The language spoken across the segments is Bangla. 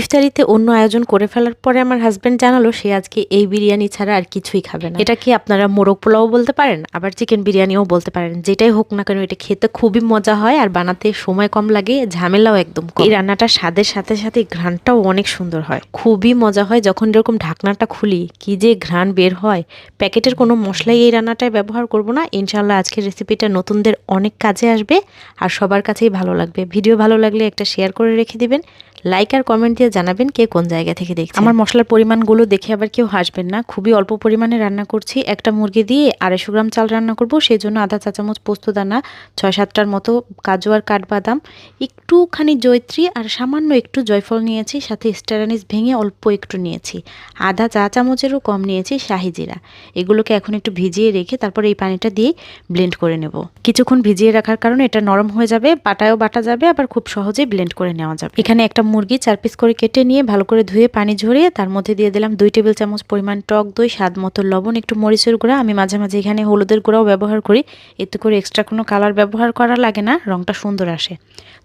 ইফতারিতে অন্য আয়োজন করে ফেলার পরে আমার হাজব্যান্ড জানালো সে আজকে এই বিরিয়ানি ছাড়া আর কিছুই খাবে না। এটা কি আপনারা মোরগ পোলাও বলতে পারেন? আবার চিকেন বিরিয়ানিও বলতে পারেন। যেটাই হোক না কেন এটা খেতে খুবই মজা হয় আর বানাতে সময় কম লাগে ঝামেলাও একদম কম। এই রান্নাটা স্বাদের সাথে সাথে ঘ্রাণটাও অনেক সুন্দর হয়। খুবই মজা হয় যখন এরকম ঢাকনাটা খুলি কি যে ঘ্রাণ বের হয়। প্যাকেটের কোনো মশলাই এই রান্নাটায় ব্যবহার করব না। ইনশাল্লাহ আজকের রেসিপিটা নতুনদের অনেক কাজে আসবে আর সবার কাছেই ভালো লাগবে। ভিডিও ভালো লাগলে একটা শেয়ার করে রেখে দিবেন। লাইক আর কমেন্ট দিয়ে জানাবেন কে কোন জায়গা থেকে দেখছেন। আমার মশলার পরিমাণগুলো দেখে আবার কেউ হাসবেন না। খুবই অল্প পরিমাণে রান্না করছি। একটা মুরগি দিয়ে আড়াইশো গ্রাম চাল রান্না করব সেই জন্য আধা চা চামচ পোস্ত, দানা, ছয় সাতটার মতো কাজু আর কাঠবাদাম, একটুখানি জয়ত্রী আর সামান্য একটু জয়ফল নিয়েছি, সাথে স্টারানিস ভেঙে অল্প একটু নিয়েছি। আধা চা চামচেরও কম নিয়েছি, শাহি জিরা। এগুলোকে এখন একটু ভিজিয়ে রেখে তারপর এই পানিটা দিয়ে ব্লেন্ড করে নেব। কিছুক্ষণ ভিজিয়ে রাখার কারণে এটা নরম হয়ে যাবে, বাটায়ও বাটা যাবে, আবার খুব সহজেই ব্লেন্ড করে নেওয়া যাবে। এখানে একটা মুরগি চার পিস করে কেটে নিয়ে ভালো করে ধুয়ে পানি ঝরিয়ে তার মধ্যে দিয়ে দিলাম দুই টেবিল চামচ পরিমাণ টক দই, স্বাদ মতো লবণ, একটু মরিচের গুঁড়া। আমি মাঝে মাঝে এখানে হলুদের গুঁড়াও ব্যবহার করি। এতে করে এক্সট্রা কোনো কালার ব্যবহার করা লাগে না, রংটা সুন্দর আসে।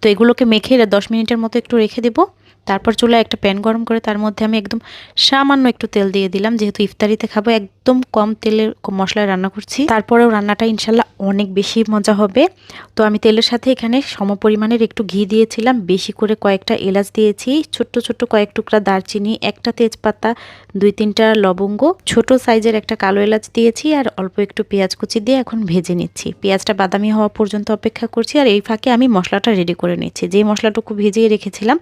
তো এগুলোকে মেখে দশ মিনিটের মতো একটু রেখে দেবো। তারপর চুলায় একটা প্যান গরম করে তার মধ্যে আমি একদম সামান্য একটু তেল দিয়ে দিলাম। যেহেতু ইফতারিতে খাব, একদম কম তেলের মশলায় রান্না করছি। তারপরেও রান্নাটা ইনশাল্লাহ অনেক বেশি মজা হবে। তো আমি তেলের সাথে এখানে সম পরিমাণের একটু ঘি দিয়েছিলাম। বেশি করে কয়েকটা এলাচ দিয়েছি ছোট্ট ছোট্ট কয়েক টুকরা দারচিনি, একটা তেজপাতা, দুই তিনটা লবঙ্গ, ছোট সাইজের একটা কালো এলাচ দিয়েছি আর অল্প একটু পেঁয়াজ কুচি দিয়ে এখন ভেজে নিচ্ছি। পেঁয়াজটা বাদামি হওয়া পর্যন্ত অপেক্ষা করছি আর এই ফাঁকে আমি মশলাটা রেডি করে নিচ্ছি। যে মশলাটুকু ভেজিয়ে রেখেছিলাম,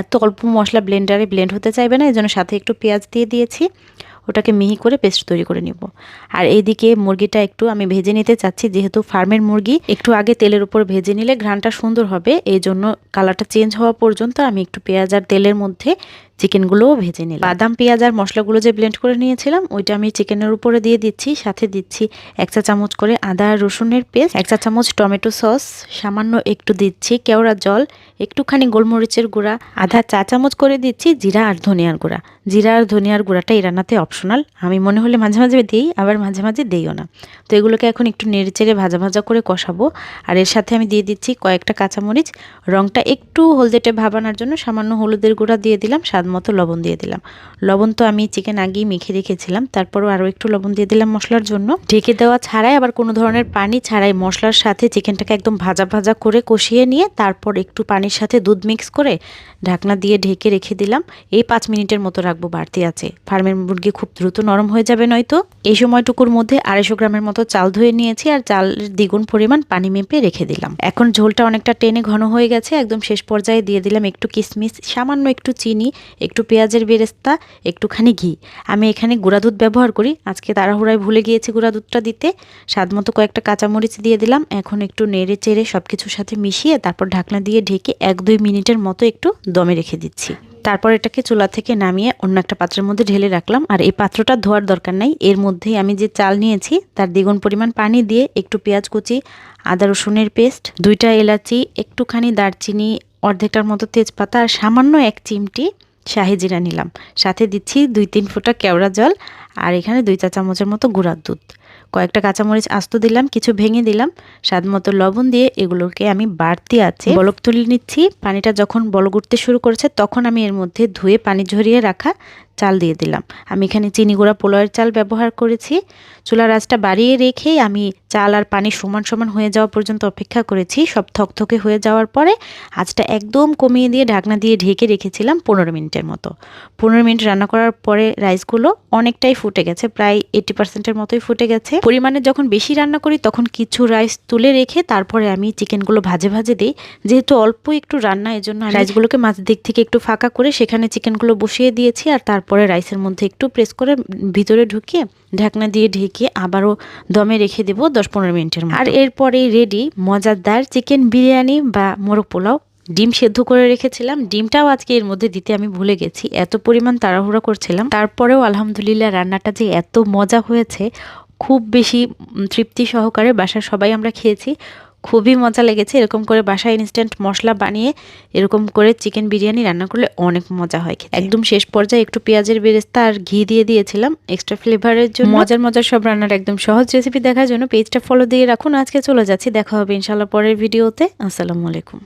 এত অল্প মশলা ব্লেন্ডারে ব্লেন্ড হতে চাইবে না এই জন্য সাথে একটু পেঁয়াজ দিয়ে দিয়েছি। ওটাকে মিহি করে পেস্ট তৈরি করে নিব। আর এইদিকে মুরগিটা একটু আমি ভেজে নিতে চাচ্ছি, যেহেতু ফার্মের মুরগি, একটু আগে তেলের উপর ভেজে নিলে ঘ্রানটা সুন্দর হবে এই জন্য কালারটা চেঞ্জ হওয়া পর্যন্ত আমি একটু পেঁয়াজ আর তেলের মধ্যে চিকেনগুলোও ভেজে নিলাম। বাদাম, পেঁয়াজ আর মশলাগুলো যে ব্লেন্ড করে নিয়েছিলাম, ওইটা আমি চিকেনের উপরে দিয়ে দিচ্ছি, সাথে দিচ্ছি এক চা চামচ করে আদা আর রসুনের পেস্ট, এক চা চামচ টমেটো সস, সামান্য একটু দিচ্ছি কেওড়া জল, একটুখানি গোলমরিচের গুঁড়া, আধা চা চামচ করে দিচ্ছি জিরা আর ধনিয়ার গুঁড়া। জিরা আর ধনিয়ার গুঁড়াটা এই রান্নাতে অপশনাল আমি মনে হলে মাঝে মাঝে দিই, আবার মাঝে মাঝে দিইও না। তো এগুলোকে এখন একটু নেড়ে চেড়ে ভাজা ভাজা করে কষাবো, আর এর সাথে আমি দিয়ে দিচ্ছি কয়েকটা কাঁচামরিচ, রংটা একটু হলদেটে ভাবানোর জন্য সামান্য হলুদের গুঁড়া দিয়ে দিলাম স্বাদ মতো লবণ দিয়ে দিলাম। লবণ তো আমি চিকেন আগেই মেখে রেখেছিলাম, তারপরও আরও একটু লবণ দিয়ে দিলাম মশলার জন্য। ঢেকে দেওয়া ছাড়াই আবার কোনো ধরনের পানি ছাড়াই মশলার সাথে চিকেনটাকে একদম ভাজা ভাজা করে কষিয়ে নিয়ে তারপর একটু পানির সাথে দুধ মিক্স করে ঢাকনা দিয়ে ঢেকে রেখে দিলাম। এই পাঁচ মিনিটের মতো রাখব, বাড়তি আছে। ফার্মের মুরগি খুব দ্রুত নরম হয়ে যাবে নয়তো। এই সময়টুকুর মধ্যে আড়াইশো গ্রামের মতো চাল ধুয়ে নিয়েছি আর চালের দ্বিগুণ পরিমাণ পানি মেপে রেখে দিলাম। এখন ঝোলটা অনেকটা টেনে ঘন হয়ে গেছে, একদম শেষ পর্যায়ে দিয়ে দিলাম একটু কিশমিশ সামান্য একটু চিনি একটু পেঁয়াজের বেরেস্তা, একটুখানি ঘি। আমি এখানে গুঁড়া দুধ ব্যবহার করি। আজকে তাড়াহুড়ায় ভুলে গিয়েছি গুঁড়া দুধটা দিতে। স্বাদ মতো কয়েকটা কাঁচামরিচ দিয়ে দিলাম। এখন একটু নেড়ে চেড়ে সব কিছুর সাথে মিশিয়ে তারপর ঢাকনা দিয়ে ঢেকে এক দুই মিনিটের মতো একটু দমে রেখে দিচ্ছি। তারপর এটাকে চুলা থেকে নামিয়ে অন্য একটা পাত্রের মধ্যে ঢেলে রাখলাম। আর এই পাত্রটা ধোয়ার দরকার নাই। এর মধ্যেই আমি যে চাল নিয়েছি, তার দ্বিগুণ পরিমাণ পানি দিয়ে একটু পেঁয়াজ কুচি, আদা রসুনের পেস্ট, দুইটা এলাচি, একটুখানি দারচিনি, অর্ধেকটার মতো তেজপাতা আর সামান্য এক চিমটি শাহি জিরা নিলাম। সাথে দিচ্ছি দুই তিন ফোঁটা কেওড়া জল আর এখানে দুই চা চামচের মতো গুঁড়ার দুধ। কয়েকটা কাঁচামরিচ আস্ত দিলাম, কিছু ভেঙে দিলাম। স্বাদ মতো লবণ দিয়ে এগুলোকে আমি বাড়তি আছে। বলক তুলে নিচ্ছি। পানিটা যখন বলক উঠতে শুরু করেছে, তখন আমি এর মধ্যে ধুয়ে পানি ঝরিয়ে রাখা চাল দিয়ে দিলাম। আমি এখানে চিনি গুঁড়া পোলাওয়ের চাল ব্যবহার করেছি। চুলার আঁচটা বাড়িয়ে রেখেই আমি চাল আর পানি সমান সমান হয়ে যাওয়া পর্যন্ত অপেক্ষা করেছি। সব থকথকে হয়ে যাওয়ার পরে আঁচটা একদম কমিয়ে দিয়ে ঢাকনা দিয়ে ঢেকে রেখেছিলাম পনেরো মিনিটের মতো। পনেরো মিনিট রান্না করার পরে রাইসগুলো অনেকটাই ফুটে গেছে, প্রায় এইটি পার্সেন্টের মতোই ফুটে গেছে। পরিমাণে যখন বেশি রান্না করি তখন কিছু রাইস তুলে রেখে তারপরে আমি চিকেনগুলো ভাজে ভাজে দিই। যেহেতু অল্প একটু রান্না এই জন্য রাইসগুলোকে মাঝ দিক থেকে একটু ফাঁকা করে সেখানে চিকেনগুলো বসিয়ে দিয়েছি আর তারপরে রাইসের মধ্যে একটু প্রেস করে ভিতরে ঢুকিয়ে ঢাকনা দিয়ে ঢেকে আবারও দমে রেখে দেবো দশ পনেরো মিনিটের আর এরপরেই রেডি মজাদার চিকেন বিরিয়ানি বা মোরগ পোলাও। ডিম সেদ্ধ করে রেখেছিলাম। ডিমটাও আজকে এর মধ্যে দিতে আমি ভুলে গেছি। এত পরিমাণ তাড়াহুড়া করছিলাম। তারপরেও আলহামদুলিল্লাহ রান্নাটা যে এত মজা হয়েছে, খুব বেশি তৃপ্তি সহকারে বাসার সবাই আমরা খেয়েছি। খুবই মজা লেগেছে। এরকম করে বাসায় ইনস্ট্যান্ট মশলা বানিয়ে, এরকম করে চিকেন বিরিয়ানি রান্না করলে অনেক মজা হয় একদম শেষ পর্যায়ে একটু পেঁয়াজের বেরেস্তা আর ঘি দিয়ে দিয়েছিলাম এক্সট্রা ফ্লেভারের জন্য। মজার মজার সব রান্নার একদম সহজ রেসিপি দেখার জন্য পেজটা ফলো দিয়ে রাখুন। আজকে চলে যাচ্ছি, দেখা হবে ইনশাল্লাহ পরের ভিডিওতে আসসালামু আলাইকুম।